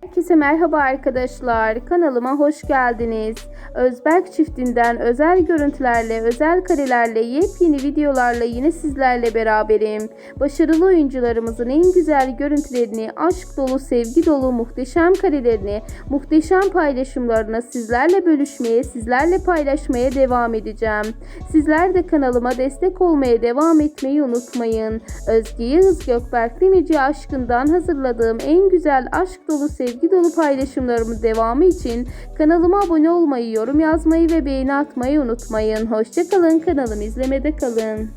Herkese merhaba arkadaşlar. Kanalıma hoş geldiniz. Özberk çiftinden özel görüntülerle, özel karelerle, yepyeni videolarla yine sizlerle beraberim. Başarılı oyuncularımızın en güzel görüntülerini, aşk dolu, sevgi dolu, muhteşem karelerini, muhteşem paylaşımlarını sizlerle bölüşmeye, sizlerle paylaşmaya devam edeceğim. Sizler de kanalıma destek olmaya devam etmeyi unutmayın. Özge Yağız Gökberk Demirci aşkından hazırladığım en güzel aşk dolu, sevgi dolu paylaşımlarımın devamı için kanalıma abone olmayı, yorum yazmayı ve beğeni atmayı unutmayın. Hoşçakalın kanalımı izlemede kalın.